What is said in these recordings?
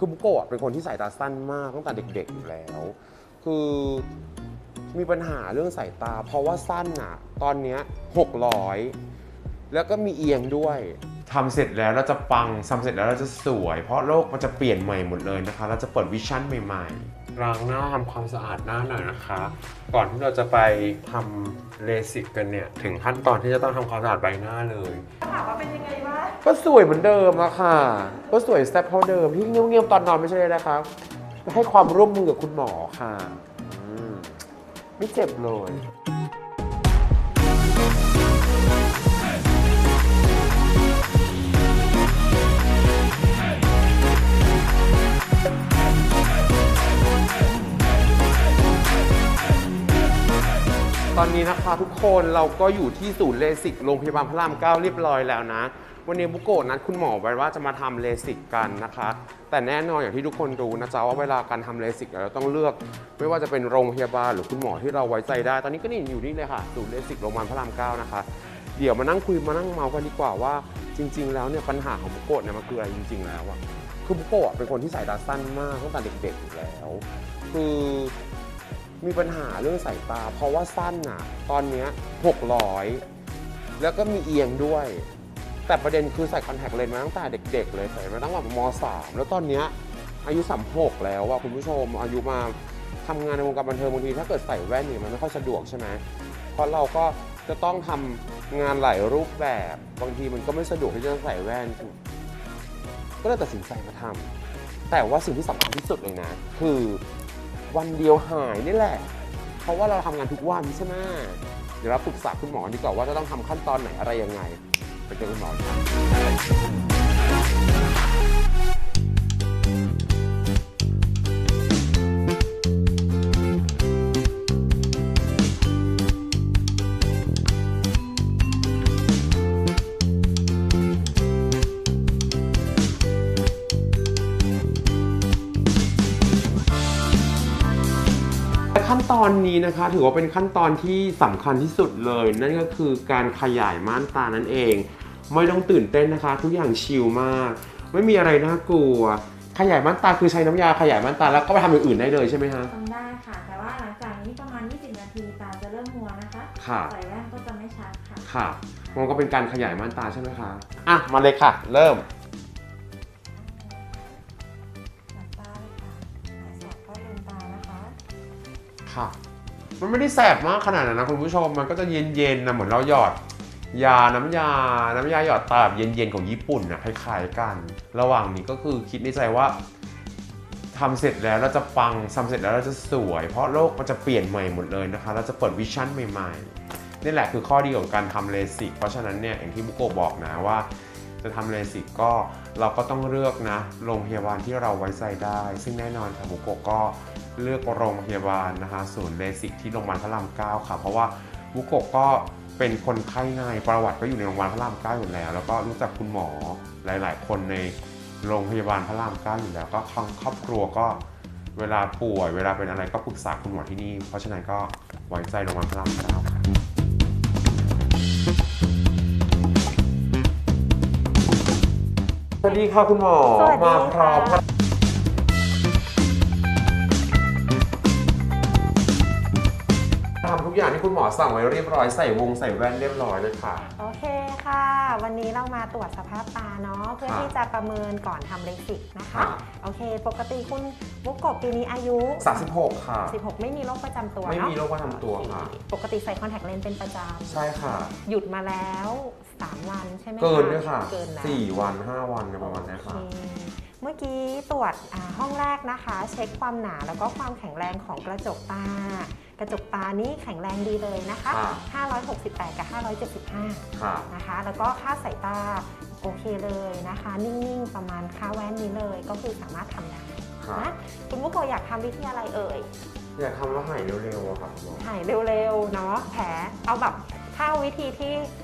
คือบุโกะเป็นคนที่สายตาสั้นมากตั้งแต่เด็กๆอยู่แล้ว คือมีปัญหาเรื่องสายตา เพราะว่าสั้นอะตอนเนี้หกร้อยแล้วก็มีเอียงด้วยทำเสร็จแล้วเราจะปังทำเสร็จแล้วเราจะสวย เพราะโลกมันจะเปลี่ยนใหม่หมดเลยนะคะ เราจะเปิดวิชั่นใหม่ๆ ล้างหน้าทำความสะอาดหน้าหน่อยนะคะ ก่อนที่เราจะไปทำเลสิกกันเนี่ยถึงขั้นตอนที่จะต้องทำความสะอาดใบหน้าเลยถามว่าเป็นยังไงบ้างก็สวยเหมือนเดิมอะค่ะ ก็สวยแซ่บเท่าเดิมที่เงียบๆตอนนอนไม่ใช่เลยนะครับ ให้ความร่วมมือกับคุณหมอค่ะอืมไม่เจ็บเลย อนนี้นะคะทุกคนเราก็อยู่ที่ศูนย์เลสิกโรงพยาบาลพระรามเก้าเรียบร้อยแล้วนะ วันนี้บุโกะนัดคุณหมอไว้ว่าจะมาทำเลสิกกันนะคะ แต่แน่นอนอย่างที่ทุกคนรู้นะจ๊ะว่าเวลาการทำเลสิกเราต้องเลือก ไม่ว่าจะเป็นโรงพยาบาลหรือคุณหมอที่เราไว้ใจได้ ตอนนี้ก็นี่อยู่นี่เลยค่ะศูนย์เลสิกโรงพยาบาลพระรามเก้านะคะ เดี๋ยวมานั่งคุยมานั่งเมาส์กันดีกว่าว่าจริง ๆ แล้วเนี่ยปัญหาของบุโกะเนี่ยมันคืออะไรจริง ๆ แล้วอะคือบุโกะเป็นคนที่สายตาสั้นมากตั้งแต่เด็กๆอยู่แล้ว คือ มีปัญหาเรื่องสายตา เพราะว่าสั้นอะ ตอนเนี้หกร้อยแล้วก็มีเอียงด้วย แต่ประเด็นคือใส่คอนแทคเลนส์มาตั้งแต่เด็ก ๆ เลยใส่มาตั้งแต่มสามแล้วตอนเนี้ยอายุสามหกแล้วว่าคุณผู้ชมอายุมาทำงานในวงการบันเทิงบางทีถ้าเกิดใส่แว่นเนี่ยมันไม่ค่อยสะดวกใช่ไหมเพราะเราก็จะต้องทำงานหลายรูปแบบ บางทีมันก็ไม่สะดวกที่จะใส่แว่น ก็เลยตัดสินใจมาทำแต่ว่าสิ่งที่สำคัญที่สุดเลยนะ คือ วันเดียวหายนี่แหละ เพราะว่าเราทำงานทุกวันใช่ไหมเดี๋ยวเราปรึกษาคุณหมอดีกว่าว่าจะต้องทำขั้นตอนไหนอะไรยังไงไปเจอคุณหมอครับ อนนี้นะคะ ถือว่าเป็นขั้นตอนที่สำคัญที่สุดเลย นั่นก็คือการขยายม่านตานั่นเอง ไม่ต้องตื่นเต้นนะคะ ทุกอย่างชิลมาก ไม่มีอะไรน่ากลัว ขยายม่านตาคือใช้น้ำยาขยายม่านตาแล้วก็ไปทำอย่างอื่นได้เลยใช่ไหมฮะทำได้ค่ะ แต่ว่าหลังจากนี้ประมาณ 20 นาทีตาจะเริ่มมัวนะคะค่ะใส่แว่นก็จะไม่ชัดค่ะค่ะมันก็เป็นการขยายม่านตาใช่ไหมคะอะมาเลยค่ะ เริ่ม ค่ะ มันไม่ได้แสบมากขนาดนั้นนะคุณผู้ชม มันก็จะเย็นๆนะเหมือนเราหยอด ยาน้ำยา น้ำยาหยอดตาแบบเย็นๆของญี่ปุ่นนะคล้ายๆกัน ระหว่างนี้ก็คือคิดในใจว่าทำเสร็จแล้วเราจะปังทำเสร็จแล้วเราจะสวย เพราะโลกมันจะเปลี่ยนใหม่หมดเลยนะคะ เราจะเปิดวิชั่นใหม่ๆนี่แหละคือข้อดีของการทำเลสิกเพราะฉะนั้นเนี่ยอย่างที่บุโกะบอกนะว่า จะทำเลสิกก็เราก็ต้องเลือกนะโรงพยาบาลที่เราไว้ใจได้ ซึ่งแน่นอนค่ะบุโกก็เลือกโรงพยาบาลนะคะศูนย์เลสิกที่โรงพยาบาลพระรามเก้าค่ะ เพราะว่าบุโกก็เป็นคนไข้ในประวัติก็อยู่ในโรงพยาบาลพระรามเก้าอยู่แล้ว แล้วก็รู้จักคุณหมอหลาย ๆ คนในโรงพยาบาลพระรามเก้าอยู่แล้ว ก็ทางครอบครัวก็เวลาป่วย เวลาเป็นอะไรก็ปรึกษาคุณหมอที่นี่ เพราะฉะนั้นก็ไว้ใจโรงพยาบาลพระรามเก้าค่ะ สวัสดีค่ะคุณหมอ สวัสดีมาพร้อมค่ะกับทำทุกอย่างที่คุณหมอสั่งไว้เรียบร้อยใส่วงใส่แว่นเรียบร้อยเลยค่ะ โอเค ค่ะ วันนี้เรามาตรวจสภาพตาเนาะเพื่อครับที่จะประเมินก่อนทำเลสิกนะคะ ครับ โอเค ปกติคุณบุกโกะปีนี้อายุ 36 ค่ะ 16 ไม่มีโรคประจำตัวไม่เนาะมีโรคประจำตัวค่ะ โอเปกติใส่คอนแทคเลนส์เป็นประจำใช่ค่ะหยุดมาแล้ว 3 วันใช่ไหมคะเกินด้วยค่ะเกินแล้ว4วัน5วันประมาณนี้โอค่ะเค เมื่อกี้ตรวจอ่าห้องแรกนะคะ เช็คความหนาแล้วก็ความแข็งแรงของกระจกตา กระจกตานี่แข็งแรงดีเลยนะคะค่ะ568 กับ 575ค่ะนะคะ แล้วก็ค่าสายตาโอเคเลยนะคะ นิ่งๆ ประมาณค่าแว่นนี้เลยก็คือสามารถทำได้ค่ะนะคุณมุกโกะอยากทำวิธีอะไรเอ่ยอยากทำแล้วหายเร็วๆอะค่ะคุณหมอหายเร็วๆเนาะแผลเอาแบบถ้าวิธีที่แผล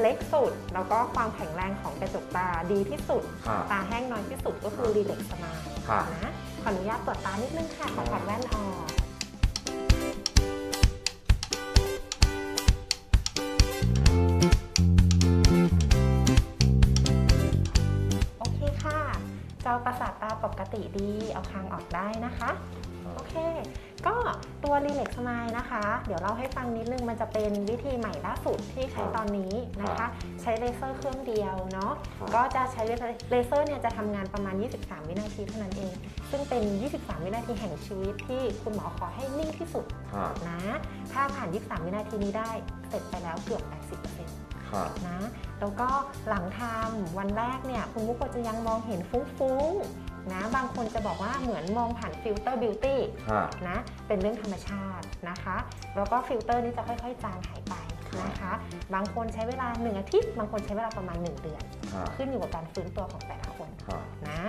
เล็กสุด แล้วก็ความแข็งแรงของกระจกตาดีที่สุดค่ะตาแห้งน้อยที่สุดก็คือรีเล็กสมาค่ะนะขออนุญาตตรวจตานิดนึงค่ะขอถอดแว่นออก โอเคค่ะจอประสาทตาปกติดีเอาคางออกได้นะคะ โอเค ก็ตัว Relax Smile นะคะ เดี๋ยวเล่าให้ฟังนิดนึงมันจะเป็นวิธีใหม่ล่าสุดที่ใช้ตอนนี้นะคะ ใช้เลเซอร์เครื่องเดียวเนาะครับก็จะใช้เลเซอร์เลเซอร์เนี่ยจะทำงานประมาณ 23 วินาทีเท่านั้นเอง ซึ่งเป็น 23 วินาทีแห่งชีวิตที่คุณหมอขอให้นิ่งที่สุดค่ะนะ ถ้าผ่าน 23 วินาทีนี้ได้เสร็จไปแล้วเกือบ 80%ค่ะนะแล้วก็หลังทำวันแรกเนี่ยคุณมุกก็จะยังมองเห็นฟุ้งๆ นะบางคนจะบอกว่าเหมือนมองผ่านฟิลเตอร์บิวตี้ค่ะนะเป็นเรื่องธรรมชาตินะคะ แล้วก็ฟิลเตอร์นี้จะค่อยๆ จางหายไปนะคะ บางคนใช้เวลา 1 อาทิตย์ บางคนใช้เวลาประมาณ 1 เดือนค่ะขึ้นอยู่กับการฟื้นตัวของแต่ละคนค่ะนะ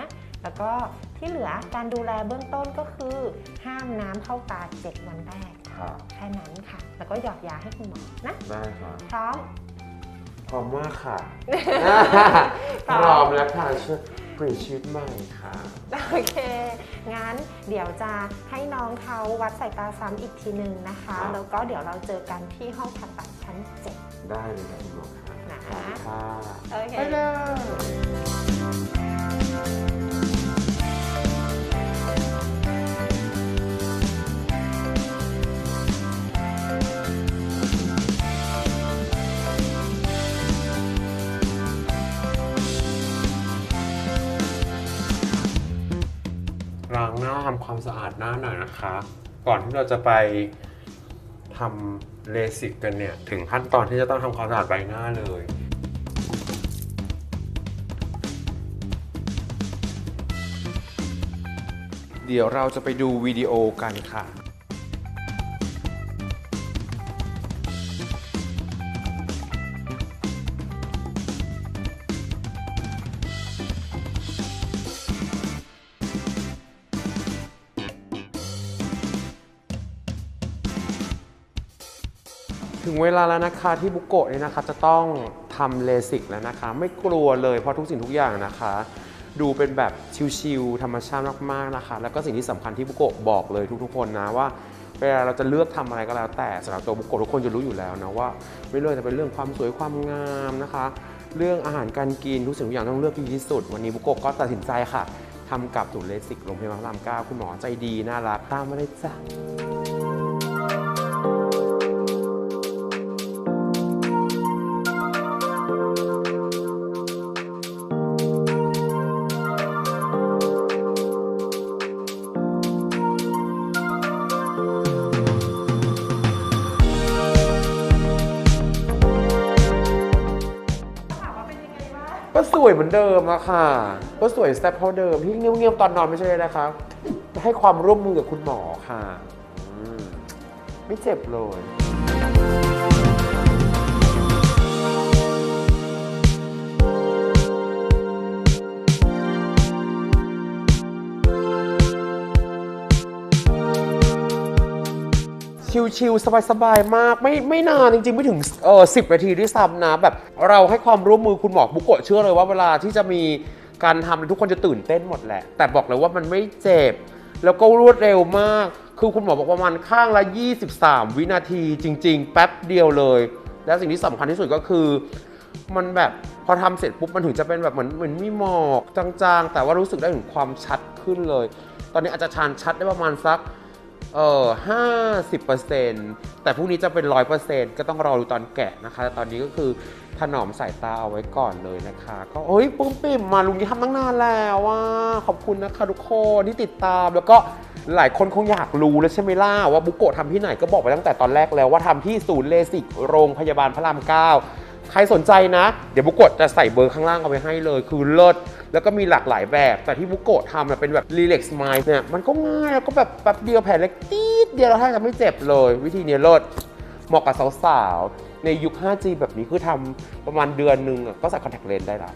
แล้วก็ที่เหลือการดูแลเบื้องต้นก็คือ ห้ามน้ำเข้าตา 7 วันแรกค่ะแค่นั้นค่ะ แล้วก็หยอดยาให้คุณหมอนะได้ค่ะพร้อม พร้อมมากค่ะพร้อมพร้อมแล้วค่ะช่วย เปลี่ยนชีวิตใหม่ค่ะ โอเค งั้นเดี๋ยวจะให้น้องเขาวัดสายตาซ้ำอีกทีหนึ่งนะคะ ครับ แล้วก็เดี๋ยวเราเจอกันที่ห้องผ่าตัดชั้น7ได้เลยค่ะคุณหมอค่ะนะ ขอบคุณค่ะ โอเค ไปเลย ทำความสะอาดหน้าหน่อยนะคะ ก่อนที่เราจะไปทำเลสิกกันเนี่ย ถึงขั้นตอนที่จะต้องทำความสะอาดใบหน้าเลย เดี๋ยวเราจะไปดูวิดีโอกันค่ะ ถึงเวลาแล้วนะคะที่บุโกะเนี่ยนะคะจะต้องทำเลสิกแล้วนะคะ ไม่กลัวเลยเพราะทุกสิ่งทุกอย่างนะคะ ดูเป็นแบบชิลๆธรรมชาติมากๆนะคะ แล้วก็สิ่งที่สำคัญที่บุโกะบอกเลยทุกๆคนนะว่าเวลาเราจะเลือกทำอะไรก็แล้วแต่สำหรับตัวบุโกะทุกคนจะรู้อยู่แล้วนะว่า ไม่ว่าจะเป็นเรื่องความสวยความงามนะคะ เรื่องอาหารการกินทุกสิ่งทุกอย่างต้องเลือกที่ดีที่สุด วันนี้บุโกะก็ตัดสินใจค่ะทำกับศูนย์เลสิกโรงพยาบาลพระรามเก้าคุณหมอใจดีน่ารักตามมาเลยจ้ะ มือนเดิมอะค่ะ ก็สวยแซ่บเท่าเดิมที่เงียบๆตอนนอนไม่ใช่เลยนะคะ ให้ความร่วมมือกับคุณหมอค่ะมไม่เจ็บเลย ชิวๆสบายๆมาก ไม่ไม่นานจริงๆ ไม่ถึงเออสินาทีด้วยซ้ำนะแบบเราให้ความร่วมมือคุณหมอบุโกะเชื่อเลยว่าเวลาที่จะมีการทำทุกคนจะตื่นเต้นหมดแหละ แต่บอกเลยว่ามันไม่เจ็บ แล้วก็รวดเร็วมาก คือคุณหมอบอกประมาณข้างละ 23 วินาทีจริง ๆ แป๊บเดียวเลย แล้วสิ่งที่สำคัญที่สุดก็คือ มันแบบพอทำเสร็จปุ๊บมันถึงจะเป็นแบบเหมือนเหมือนมีหมอกจางๆ แต่ว่ารู้สึกได้ถึงความชัดขึ้นเลย ตอนนี้อาจจะชานชัดได้ประมาณสัก เออห้าสิบเปอร์เซ็นต์แต่พรุ่งนี้จะเป็นร้อยเปอร์เซ็นต์ก็ต้องรอดูตอนแกะนะคะแต่ตอนนี้ก็คือถนอมสายตาเอาไว้ก่อนเลยนะคะ ก็เฮ้ยปุ้มปิ่มมาลุงนี้ทำตั้งนานแล้วว่า ขอบคุณนะคะทุกคนที่ติดตามแล้วก็หลายคนคงอยากรู้แล้วใช่ไหมล่ะว่าบุโกะทำที่ไหนก็บอกไปตั้งแต่ตอนแรกแล้วว่าทำที่ศูนย์เลสิกโรงพยาบาลพระรามเก้า ใครสนใจนะ เดี๋ยวบุโกะจะใส่เบอร์ข้างล่างเอาไปให้เลย คือเลิศแล้วก็มีหลากหลายแบบ แต่ที่บุโกะทำน่ะเป็นแบบ Relax Smile เนี่ยมันก็ง่ายแล้วก็แบบแป๊บเดียวแผลเล็กตีดเดียวเราแทบจะไม่เจ็บเลย วิธีเนี้ยเลิศเหมาะกับสาวๆในยุค 5G แบบนี้คือทำประมาณเดือนหนึงก็ใส่คอนแทคเลนส์ได้ละ